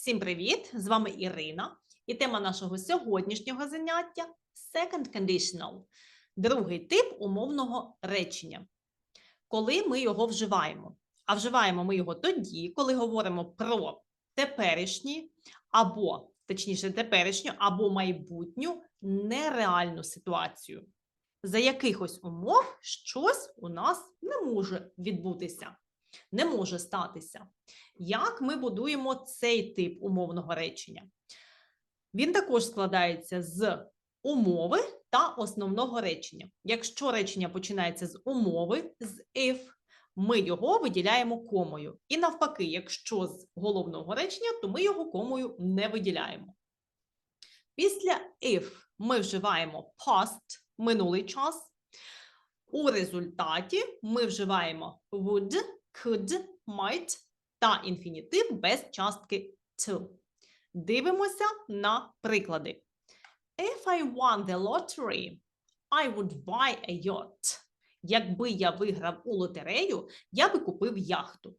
Всім привіт! З вами Ірина, і тема нашого сьогоднішнього заняття Second Conditional, другий тип умовного речення. Коли ми його вживаємо. А вживаємо ми його тоді, коли говоримо про теперішні або, точніше, теперішню або майбутню нереальну ситуацію. За якихось умов щось у нас не може відбутися, не може статися. Як ми будуємо цей тип умовного речення? Він також складається з умови та основного речення. Якщо речення починається з умови, з if, ми його виділяємо комою. І навпаки, якщо з головного речення, то ми його комою не виділяємо. Після if ми вживаємо past, минулий час. У результаті ми вживаємо would, could, might та інфінітив без частки to. Дивимося на приклади. If I won the lottery, I would buy a yacht. Якби я виграв у лотерею, я би купив яхту.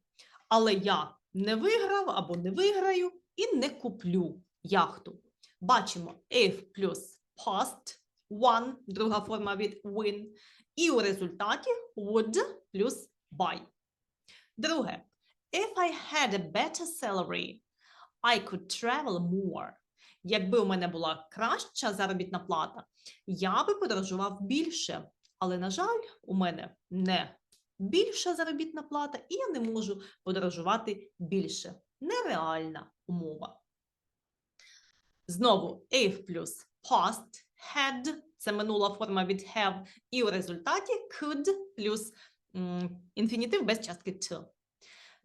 Але я не виграв або не виграю і не куплю яхту. Бачимо if плюс past, won, друга форма від win, і у результаті would плюс buy. Друге. If I had a better salary, I could travel more. Якби у мене була краща заробітна плата, я би подорожував більше. Але, на жаль, у мене не більша заробітна плата, і я не можу подорожувати більше. Нереальна умова. Знову if плюс past, had – це минула форма від have, і у результаті could плюс інфінітив без частки to.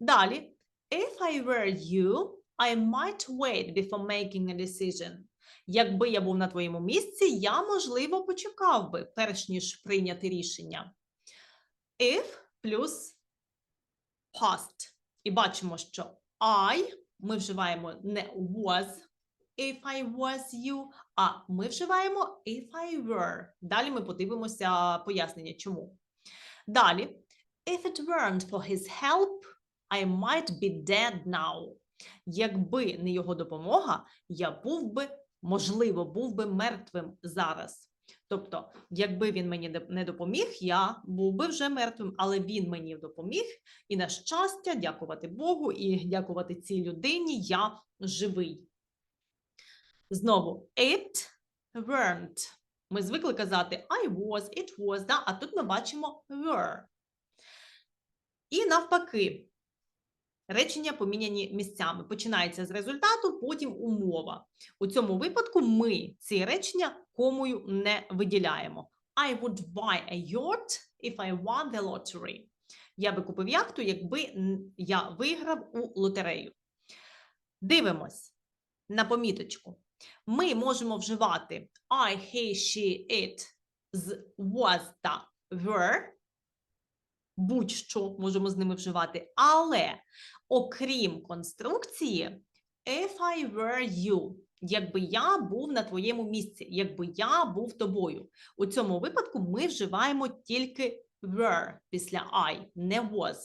Далі, if I were you, I might wait before making a decision. Якби я був на твоєму місці, я, можливо, почекав би, перш ніж прийняти рішення. If плюс past. І бачимо, що I ми вживаємо не was, if I was you, а ми вживаємо if I were. Далі ми подивимося пояснення, чому. Далі, if it weren't for his help, I might be dead now. Якби не його допомога, я був би, можливо, був би мертвим зараз. Тобто, якби він мені не- допоміг, я був би вже мертвим, але він мені допоміг, і на щастя, дякувати Богу і дякувати цій людині, я живий. Знову, it weren't. Ми звикли казати I was, it was, да? а тут ми бачимо were. І навпаки, речення поміняні місцями. Починається з результату, потім умова. У цьому випадку ми ці речення комою не виділяємо. I would buy a yacht if I won the lottery. Я би купив яхту, якби я виграв у лотерею. Дивимось на поміточку. Ми можемо вживати I, he, she, it з was та were. Будь-що можемо з ними вживати. Але окрім конструкції, if I were you, якби я був на твоєму місці, якби я був тобою. У цьому випадку ми вживаємо тільки were після I, не was.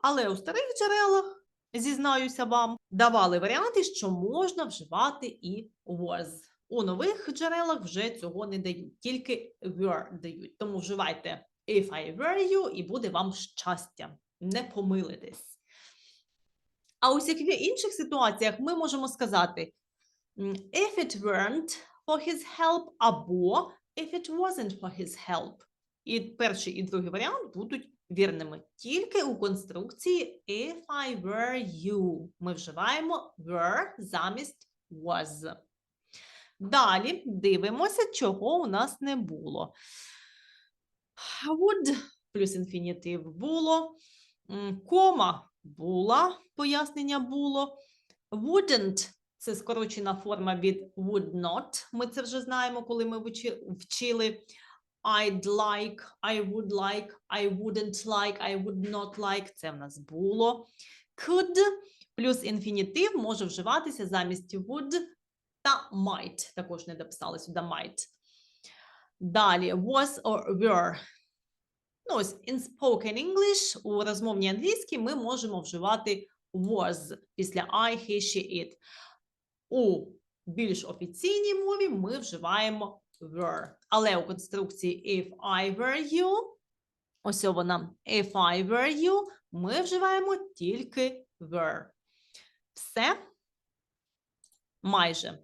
Але у старих джерелах, зізнаюся вам, давали варіанти, що можна вживати і was. У нових джерелах вже цього не дають, тільки were дають. Тому вживайте if I were you, і буде вам щастя. Не помилитесь. А у всяких інших ситуаціях ми можемо сказати if it weren't for his help або if it wasn't for his help. І перший і другий варіант будуть вірними. Тільки у конструкції if I were you ми вживаємо were замість was. Далі дивимося, чого у нас не було. Would плюс інфінітив було. Кома була, пояснення було. Wouldn't це скорочена форма від would not. Ми це вже знаємо, коли ми вчили I'd like, I would like, I wouldn't like, I would not like. Це в нас було. Could плюс інфінітив може вживатися замість would та might. Також не дописали сюди might. Далі was or were. Ну, ось in spoken English у розмовній англійській ми можемо вживати was після I, he, she, it. У більш офіційній мові ми вживаємо were. Але у конструкції if I were you, ось вона, if I were you, ми вживаємо тільки were. Все майже.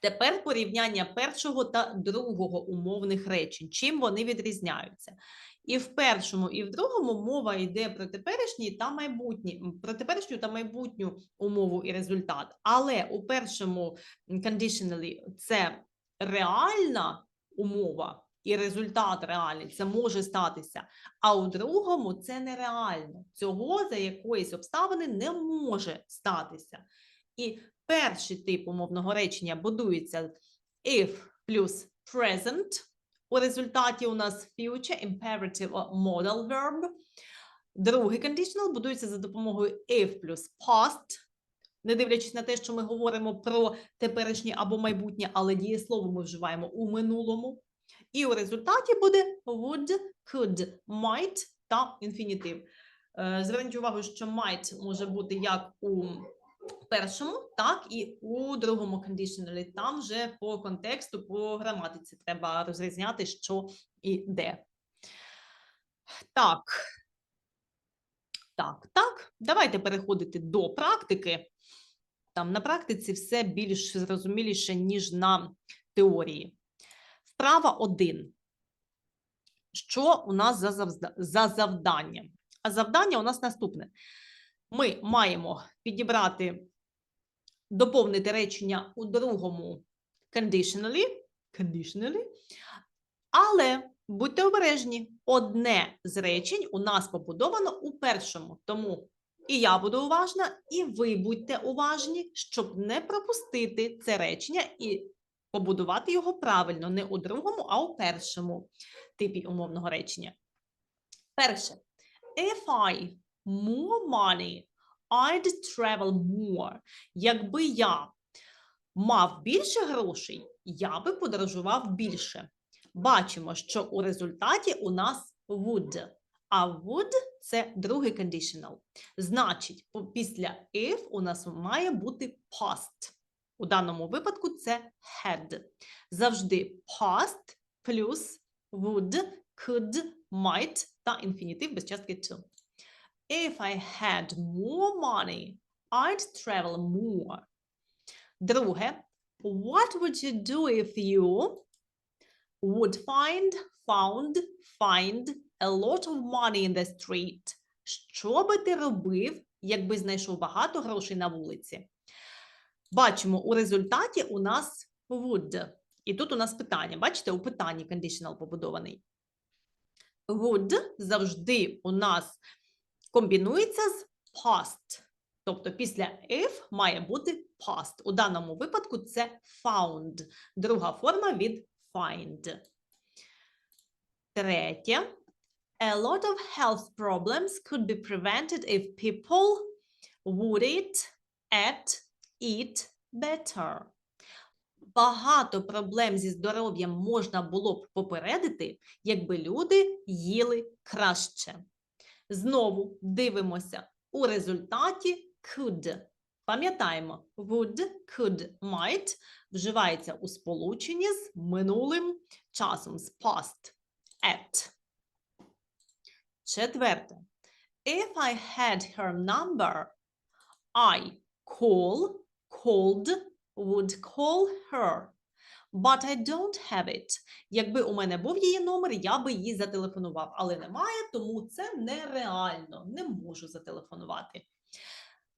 Тепер порівняння першого та другого умовних речень. Чим вони відрізняються? І в першому, і в другому мова йде про теперішній та майбутній, м, про теперішню та майбутню умову і результат. Але у першому conditionally це реальна умова і результат реальний, це може статися. А у другому це нереально. Цього за якоїсь обставини не може статися. І перший тип умовного речення будується if плюс present. У результаті у нас future imperative or modal verb. Другий conditional будується за допомогою if плюс past. Не дивлячись на те, що ми говоримо про теперішнє або майбутнє, але дієслово ми вживаємо у минулому. І у результаті буде would, could, might та інфінітив. Е, Зверніть увагу, що might може бути як у першому, так і у другому conditionally. Там вже по контексту, по граматиці треба розрізняти, що і де. Так. Давайте переходити до практики. Там на практиці все більш зрозуміліше, ніж на теорії. Вправа 1. Що у нас за, завдання? А завдання у нас наступне. Ми маємо підібрати, доповнити речення у другому conditionally, conditionally, але будьте обережні, одне з речень у нас побудовано у першому. Тому і я буду уважна, і ви будьте уважні, щоб не пропустити це речення і побудувати його правильно не у другому, а у першому типі умовного речення. Перше. If I more money, I'd travel more. Якби я мав більше грошей, я би подорожував більше. Бачимо, що у результаті у нас would. А would – це другий conditional. Значить, після if у нас має бути past. У даному випадку це had. Завжди past плюс would, could, might та інфінітив без частки to. If I had more money, I'd travel more. Друге, what would you do if you would find, found, find a lot of money in the street? Що би ти робив, якби знайшов багато грошей на вулиці? Бачимо, у результаті у нас would. І тут у нас питання. Бачите, у питанні conditional побудований. Would завжди у нас комбінується з past. Тобто після if має бути past. У даному випадку це found. Друга форма від find. Третє. A lot of health problems could be prevented if people would eat, at, eat better. Багато проблем зі здоров'ям можна було б попередити, якби люди їли краще. Знову дивимося у результаті could. Пам'ятаємо, would, could, might вживається у сполученні з минулим часом, з past, at. Четверте. If I had her number, I call, called, would call her. But I don't have it. Якби у мене був її номер, я би їй зателефонував. Але немає, тому це нереально. Не можу зателефонувати.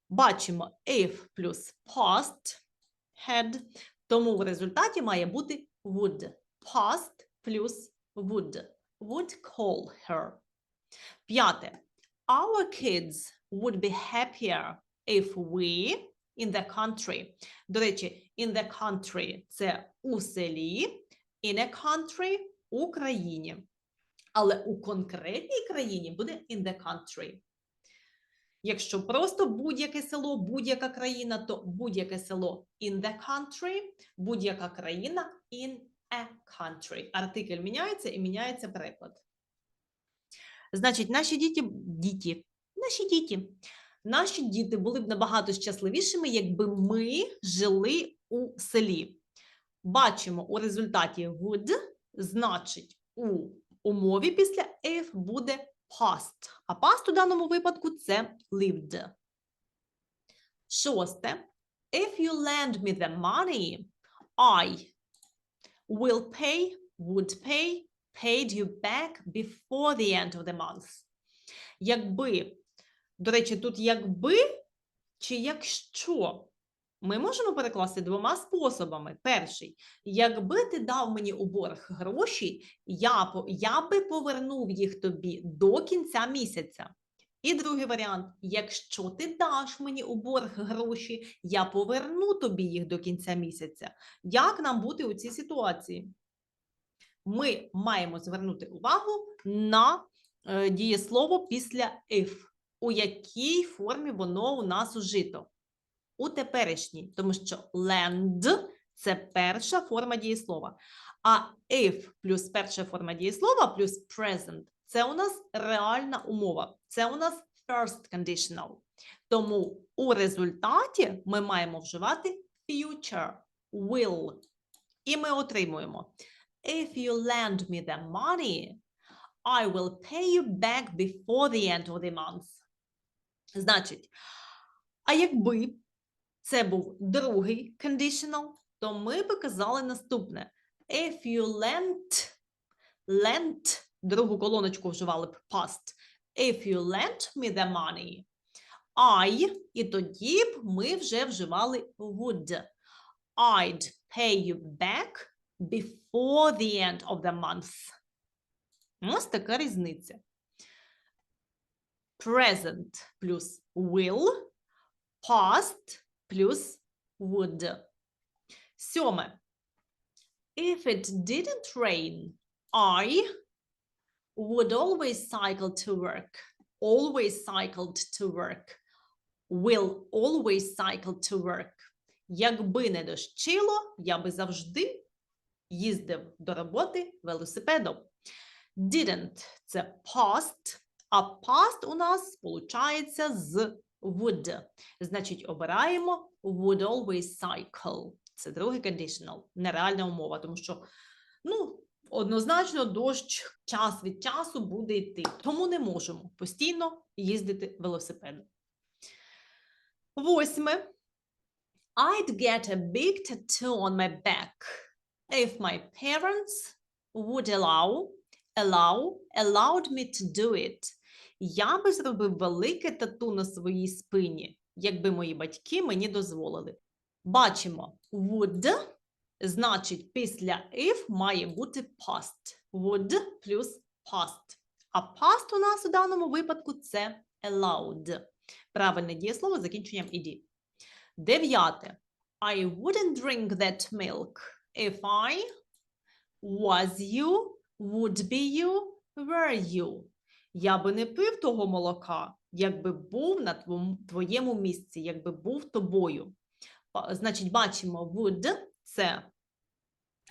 Бачимо if плюс past had, тому в результаті має бути would. Past плюс would. Would call her. П'яте. Our kids would be happier if we in the country. До речі, in the country – це у селі, in a country – у країні. Але у конкретній країні буде in the country. Якщо просто будь-яке село, будь-яка країна, то будь-яке село in the country, будь-яка країна in a country. Артикль міняється і міняється переклад. Значить, наші діти, діти, наші діти, наші діти були б набагато щасливішими, якби ми жили у селі. Бачимо у результаті would, значить, у умові після if буде past. А past у даному випадку це lived. Шосте. If you lend me the money, I will pay, would pay, paid you back before the end of the month. Якби, до речі, тут якби чи якщо. Ми можемо перекласти двома способами. Перший, якби ти дав мені у борг гроші, я, я би повернув їх тобі до кінця місяця. І другий варіант: якщо ти даш мені у борг гроші, я поверну тобі їх до кінця місяця. Як нам бути у цій ситуації? Ми маємо звернути увагу на е, дієслово після if, у якій формі воно у нас ужито. У теперішній, тому що lend – це перша форма дієслова. А if плюс перша форма дієслова плюс present – це у нас реальна умова. Це у нас first conditional. Тому у результаті ми маємо вживати future, will. І ми отримуємо If you lend me the money, I will pay you back before the end of the month. Значить, а якби це був другий conditional, то ми би казали наступне. If you lent, lent, другу колоночку вживали б past. If you lent me the money, I, і тоді б ми вже вживали would. I'd pay you back before the end of the month. Ось така різниця. Present плюс will, past плюс would. Сьоме. If it didn't rain, I would always cycle to work. Always cycled to work. Will always cycle to work. Якби не дощило, я би завжди їздив до роботи велосипедом. Didn't – це past, а past у нас получається з would. Значить, обираємо would always cycle. Це другий conditional, нереальна умова, тому що, ну, однозначно, дощ час від часу буде йти. Тому не можемо постійно їздити велосипедом. Восьме. I'd get a big tattoo on my back if my parents would allow, allow, allowed me to do it. Я би зробив велике тату на своїй спині, якби мої батьки мені дозволили. Бачимо, would, значить, після if має бути past. Would плюс past. А past у нас у даному випадку це allowed. Правильне дієслово закінченням ed. Дев'яте. I wouldn't drink that milk if I was you, would be you, were you. Я би не пив того молока, якби був на твоєму місці, якби був тобою. Значить, бачимо would – це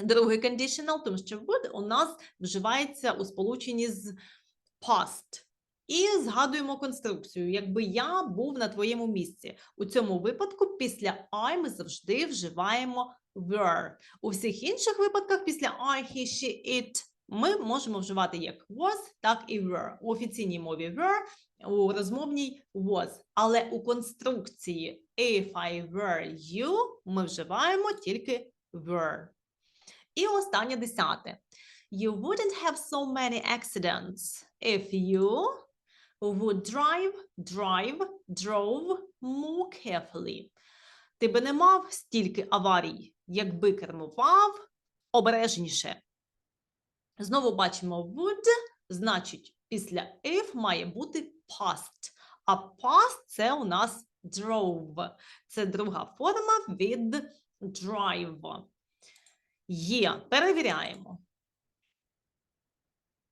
другий conditional, тому що would у нас вживається у сполученні з past. І згадуємо конструкцію. Якби я був на твоєму місці. У цьому випадку після I ми завжди вживаємо were. У всіх інших випадках після I, he, she, it ми можемо вживати як was, так і were. У офіційній мові were, у розмовній was. Але у конструкції if I were you ми вживаємо тільки were. І останнє десяте. You wouldn't have so many accidents if you would drive, drive, drove more carefully. Ти би не мав стільки аварій, якби кермував обережніше. Знову бачимо would, значить, після if має бути past. А past – це у нас drove. Це друга форма від drive. Є, перевіряємо.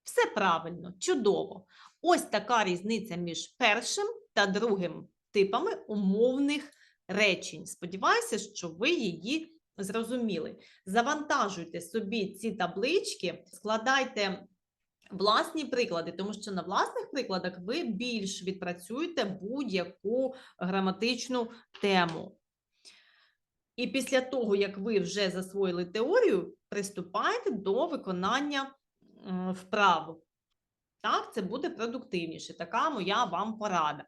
Все правильно, чудово. Ось така різниця між першим та другим типами умовних речень. Сподіваюся, що ви її зрозуміли. Завантажуйте собі ці таблички, складайте власні приклади, тому що на власних прикладах ви більш відпрацюєте будь-яку граматичну тему. І після того, як ви вже засвоїли теорію, приступайте до виконання вправ. Так, це буде продуктивніше. Така моя вам порада.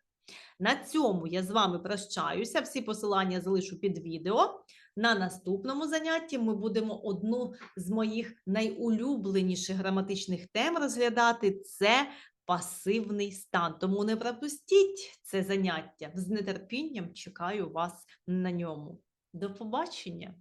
На цьому я з вами прощаюся. Всі посилання залишу під відео. На наступному занятті ми будемо одну з моїх найулюбленіших граматичних тем розглядати. Це пасивний стан. Тому не пропустіть це заняття. З нетерпінням чекаю вас на ньому. До побачення!